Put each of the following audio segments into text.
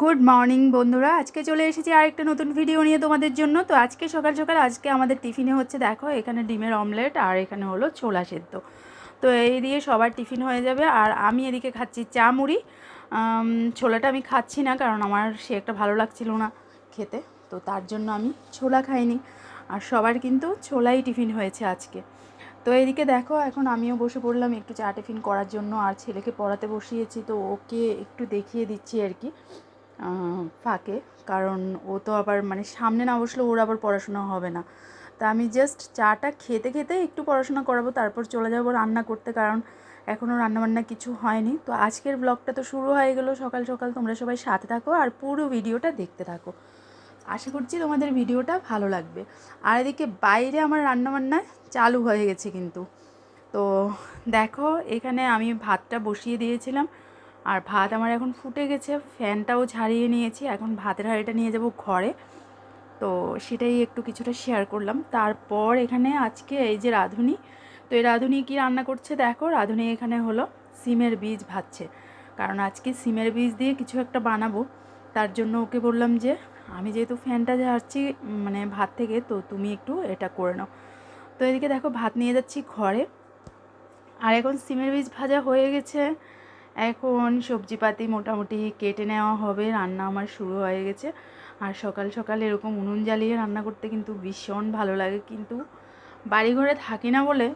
Good morning বন্ধুরা। আজকে চলে এসেছি আরেকটা নতুন ভিডিও নিয়ে তোমাদের জন্য। তো আজকে সকাল সকাল আজকে আমাদের টিফিনে হচ্ছে, দেখো, এখানে ডিমের অমলেট আর এখানে হলো ছোলা সেদ্ধ। তো এই দিয়ে সবার টিফিন হয়ে যাবে। আর আমি এদিকে খাচ্ছি চা মুড়ি। ছোলাটা আমি খাচ্ছি না, কারণ আমার সে একটা ভালো লাগছিল না খেতে। তো তার জন্য আমি ছোলা খাইনি। আর সবার কিন্তু ছোলাই টিফিন হয়েছে আজকে। তো এদিকে দেখো, এখন আমিও বসে পড়লাম একটু চা টিফিন করার জন্য। আর ছেলেকে পড়াতে বসিয়েছি, তো ওকে একটু দেখিয়ে দিচ্ছি আর কি। ফাঁকে। কারণ ও তো আবার মানে সামনে না বসলে ওর আবার পড়াশোনা হবে না। তা আমি জাস্ট চাটা খেতে খেতে একটু পড়াশোনা করাবো, তারপর চলে যাব রান্না করতে, কারণ এখনও রান্নাবান্না কিছু হয়নি। তো আজকের ব্লগটা তো শুরু হয়ে গেলো। সকাল সকাল তোমরা সবাই সাথে থাকো আর পুরো ভিডিওটা দেখতে থাকো। আশা করছি তোমাদের ভিডিওটা ভালো লাগবে। আর এদিকে বাইরে আমার রান্নাবান্না চালু হয়ে গেছে কিন্তু। তো দেখো, এখানে আমি ভাতটা বসিয়ে দিয়েছিলাম। আর ভাত আমার এখন ফুটে গেছে, ফ্যানটাও ঝাড়িয়ে নিয়েছি, এখন ভাতের হাঁড়িটা নিয়ে যাব ঘরে। তো সেটাই একটু কিছুটা শেয়ার করলাম। তারপর এখানে আজকে এই যে রাঁধুনি, তো এই রাঁধুনি কী রান্না করছে দেখো? রাঁধুনি এখানে হলো সিমের বীজ ভাজছে। কারণ আজকে সিমের বীজ দিয়ে কিছু একটা বানাবো। তার জন্য ওকে বললাম যে, আমি যেহেতু ফ্যানটা ঝাড়ছি মানে ভাত থেকে, তো তুমি একটু এটা করে নাও। তো এদিকে দেখো, ভাত নিয়ে যাচ্ছি ঘরে। আর এখন সিমের বীজ ভাজা হয়ে গেছে। এখন সবজিপাতি মোটামুটি কেটে নেওয়া হবে, রান্না আমার শুরু হয়ে গেছে। আর সকাল সকাল এরকম উনুন জ্বালিয়ে রান্না করতে কিন্তু ভীষণ ভালো লাগে। কিন্তু বাড়িঘরে থাকি না বলে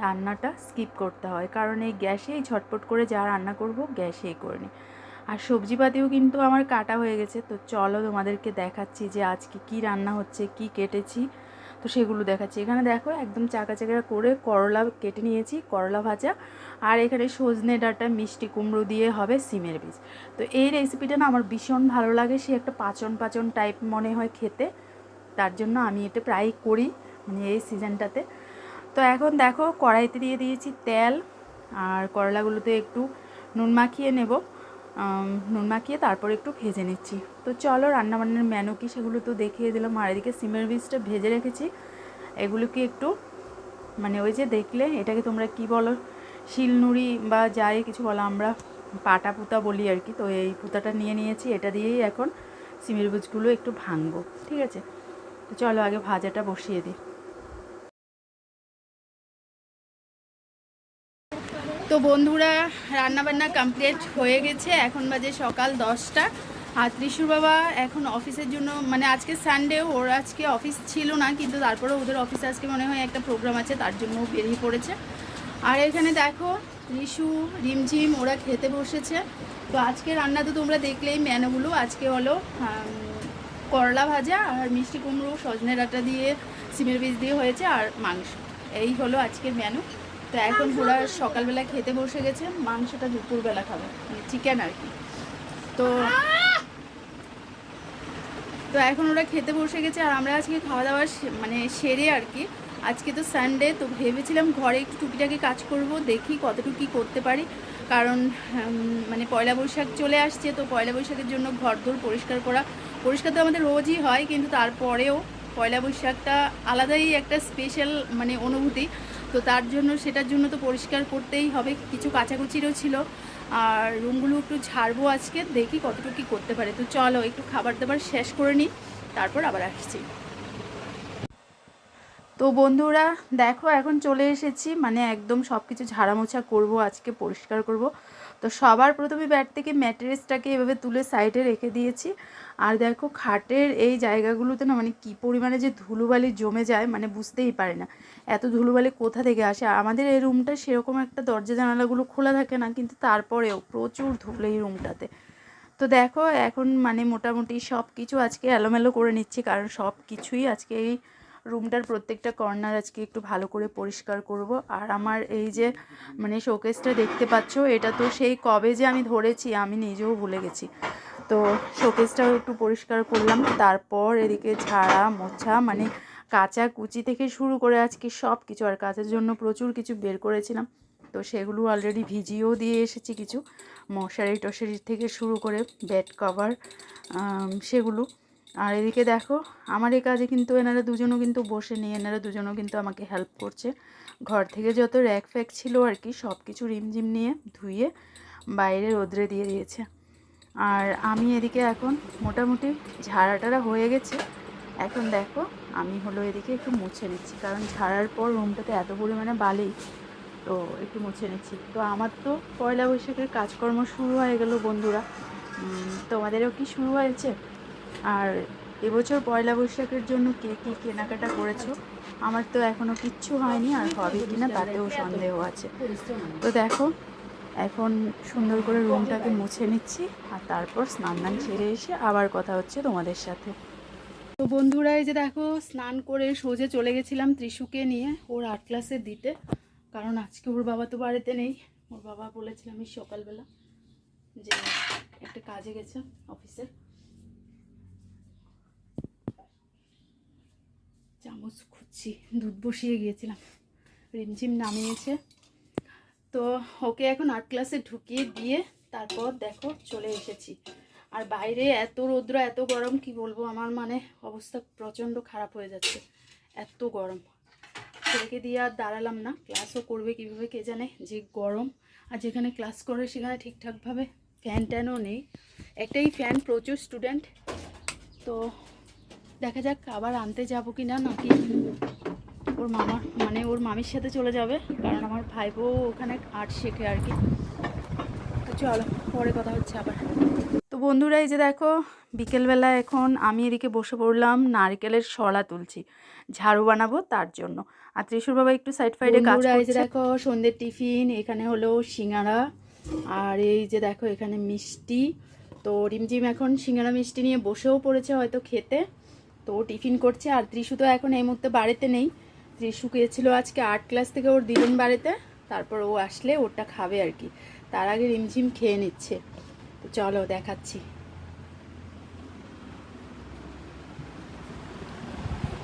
রান্নাটা স্কিপ করতে হয়। কারণ এই গ্যাসেই ঝটপট করে যা রান্না করব গ্যাসেই করে নিই। আর সবজিপাতিও কিন্তু আমার কাটা হয়ে গেছে। তো চলো তোমাদেরকে দেখাচ্ছি যে আজকে কি রান্না হচ্ছে, কি কেটেছি। তো সেগুলো দেখাচ্ছি। এখানে দেখো একদম চাকা চাকা করে করলা কেটে নিয়েছি, করলা ভাজা। আর এখানে সজনে ডাঁটা, মিষ্টি কুমড়ো দিয়ে হবে সিমের বীজ। তো এই রেসিপিটা না আমার ভীষণ ভালো লাগে, সে একটা পাচন পাচন টাইপ মনে হয় খেতে। তার জন্য আমি এটা প্রায় করি মানে এই সিজনটাতে তো এখন দেখো কড়াইতে দিয়ে দিয়েছি তেল, আর করলাগুলোতে একটু নুন মাখিয়ে নেব। নুন মাখিয়ে তারপর একটু ভেজে নিচ্ছি। তো চলো রান্নাবান্নার মেনু কি সেগুলো তো দেখিয়ে দিলাম। আর এদিকে সিমের বীজটা ভেজে রেখেছি। এগুলোকে একটু মানে ওই যে দেখলে, এটাকে তোমরা কি বলো? শিলনুড়ি বা যাই কিছু বলো, আমরা পাটা পুতা বলি আর কি। তো এই পুতাটা নিয়ে নিয়েছি, এটা দিয়েই এখন সিমের বীজগুলো একটু ভাঙবো। ঠিক আছে? তো চলো আগে ভাজাটা বসিয়ে দিই। তো বন্ধুরা, রান্নাবান্না কমপ্লিট হয়ে গেছে। এখন বাজে সকাল দশটা। আর ত্রিশুর বাবা এখন অফিসের জন্য মানে আজকে সানডে ওর আজকে অফিস ছিল না, কিন্তু তারপরে ওদের অফিসে আজকে মনে হয় একটা প্রোগ্রাম আছে, তার জন্য বেরিয়ে পড়েছে। আর এখানে দেখো, ত্রিশু, রিমঝিম, ওরা খেতে বসেছে। তো আজকে রান্না তো তোমরা দেখলেই মেনুগুলো। আজকে হলো করলা ভাজা আর মিষ্টি কুমড়ো, সজনে ডাঁটা দিয়ে, সিমের বীজ দিয়ে হয়েছে, আর মাংস। এই হলো আজকের মেনু তো এখন ওরা সকালবেলা খেতে বসে গেছে, মাংসটা দুপুরবেলা খাবে মানে চিকেন আর কি। তো তো এখন ওরা খেতে বসে গেছে আর আমরা আজকে খাওয়া দাওয়া মানে সেরে আর কি। আজকে তো সানডে তো ভেবেছিলাম ঘরে একটু টুকিটাকি কাজ করব, দেখি কতটুকু কী করতে পারি। কারণ মানে পয়লা বৈশাখ চলে আসছে, তো পয়লা বৈশাখের জন্য ঘর ঘরদোর পরিষ্কার করা, পরিষ্কার তো আমাদের রোজই হয়, কিন্তু তারপরেও পয়লা বৈশাখটা আলাদাই একটা স্পেশাল মানে অনুভূতি। তো তার জন্য, সেটার জন্য তো পরিষ্কার করতেই হবে। কিছু কাচাকুচিরও ছিল। আর রুমগুলো একটু ঝাড়বো আজকে, দেখি কতটুকু কী করতে পারে। তো চলো, একটু খাবার দাবার শেষ করে নিই, তারপর আবার আসছি। তো বন্ধুরা, দেখো, এখন চলে এসেছি। মানে একদম সব কিছু ঝাড়ামোছা করব, আজকে পরিষ্কার করব। তো সবার প্রথমে ব্যাট থেকে ম্যাট্রেসটাকে এভাবে তুলে সাইডে রেখে দিয়েছি। আর দেখো খাটের এই জায়গাগুলোতে না মানে কী পরিমাণে যে ধুলোবালি জমে যায় মানে বুঝতেই পারে না। এত ধুলোবালি কোথা থেকে আসে? আমাদের এই রুমটা সেরকম একটা দরজা জানালাগুলো খোলা থাকে না, কিন্তু তারপরেও প্রচুর ধুলো এই রুমটাতে। তো দেখো এখন মানে মোটামুটি সব কিছু আজকে এলোমেলো করে নিচ্ছি, কারণ সব কিছুই আজকে এই রুমটার প্রত্যেকটা কর্নার আজকে একটু ভালো করে পরিষ্কার করব। আর আমার এই যে মানে শোকেসটা দেখতে পাচ্ছ, এটা তো সেই কবে যে আমি ধরেছি, আমি নিজেও ভুলে গেছি। তো শোকেসটাও একটু পরিষ্কার করলাম। তারপর এদিকে ঝাড়া, মোছা মানে কাঁচা কুচি থেকে শুরু করে আজকে সব কিছু আর কাচের জন্য প্রচুর কিছু বের করেছিলাম। তো সেগুলো অলরেডি ভিজিয়েও দিয়ে এসেছি কিছু। মশারি টশারি থেকে শুরু করে বেড কভার সেগুলো। আর এদিকে দেখো, আমার এই কাজে কিন্তু এনারা দুজনও কিন্তু বসে নিয়ে এনারা দুজনও কিন্তু আমাকে হেল্প করছে। ঘর থেকে যত র্যাক ফ্যাক ছিল আর কি সব কিছু রিমঝিম নিয়ে ধুয়ে বাইরে রোদ্রে দিয়ে দিয়েছে। আর আমি এদিকে এখন মোটামুটি ঝাড়াটারা হয়ে গেছে। এখন দেখো, আমি হলো এদিকে একটু মুছে নিচ্ছি, কারণ ঝাড়ার পর রুমটাতে এত পরিমাণে বালি, তো একটু মুছে নিচ্ছি। তো আমার তো পয়লা বৈশাখের কাজকর্ম শুরু হয়ে গেল বন্ধুরা। তোমাদেরও কি শুরু হয়েছে? আর এবছর পয়লা বৈশাখের জন্য কে কী কেনাকাটা করেছ? আমার তো এখনও কিচ্ছু হয়নি, আর হবে কিনা তাতেও সন্দেহ আছে। তো দেখো, এখন সুন্দর করে রুমটাকে মুছে নিচ্ছি, আর তারপর স্নান দান সেরে এসে আবার কথা হচ্ছে তোমাদের সাথে। তো বন্ধুরা, এই যে দেখো, স্নান করে সোজে চলে গেছিলাম ত্রিশুকে নিয়ে, ওর আট ক্লাসে দিতে। কারণ আজকে ওর বাবা তো বাড়িতে নেই। ওর বাবা বলেছিলাম এই সকালবেলা যে একটা কাজে গেছে অফিসে। চামচ খুঁজছি, দুধ বসিয়ে গিয়েছিলাম। রিমঝিম নামিয়েছে। তো ওকে এখন আর্ট ক্লাসে ঢুকিয়ে দিয়ে তারপর দেখো চলে এসেছি। আর বাইরে এত রৌদ্র, এত গরম, কি বলব আমার মানে? অবস্থা প্রচণ্ড খারাপ হয়ে যাচ্ছে। এত গরম। ছেলেকে দিয়ে আর দাঁড়ালাম না। ক্লাসও করবে কীভাবে কে জানে? যে গরম। আর যেখানে ক্লাস করে সেখানে ঠিকঠাকভাবে ফ্যান ট্যানও নেই। একটাই ফ্যান প্রচুর স্টুডেন্ট তো দেখা যাক আবার আনতে যাব কি না নাকি ওর মামা মানে ওর মামির সাথে চলে যাবে কারণ আমার ভাইপো ওখানে আর্ট শেখে আর কি। তো চলো পরে কথা হচ্ছে আবার। তো বন্ধুরা এই যে দেখো বিকেলবেলা এখন আমি এদিকে বসে পড়লাম নারকেলের শলা তুলছি। ঝাড়ু বানাবো তার জন্য। আর ত্রিশুর বাবা একটু সাইড ফাইডে কাজ এই যে দেখো সন্ধ্যের টিফিন এখানে হলো সিঙ্গারা আর এই যে দেখো এখানে মিষ্টি। তো রিমঝিম এখন সিঙ্গারা মিষ্টি নিয়ে বসেও পড়েছে হয়তো খেতে। তো ও টিফিন করছে, আর ত্রিশু তো এখন এই মুহূর্তে বাড়িতে নেই। ত্রিশু গিয়েছিল আজকে আর্ট ক্লাস থেকে ওর দিলেন বাড়িতে, তারপর ও আসলে ওরটা খাবে আর কি। তার আগে রিমঝিম খেয়ে নিচ্ছে। তো চলো দেখাচ্ছি।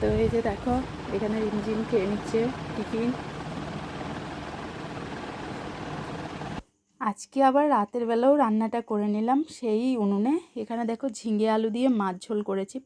তো এই যে দেখো, এখানে রিমঝিম খেয়ে নিচ্ছে টিফিন। আজকে আবার রাতের বেলাও রান্নাটা করে নিলাম সেই উনুনে। এখানে দেখো ঝিঙে আলু দিয়ে মাছ ঝোল করেছি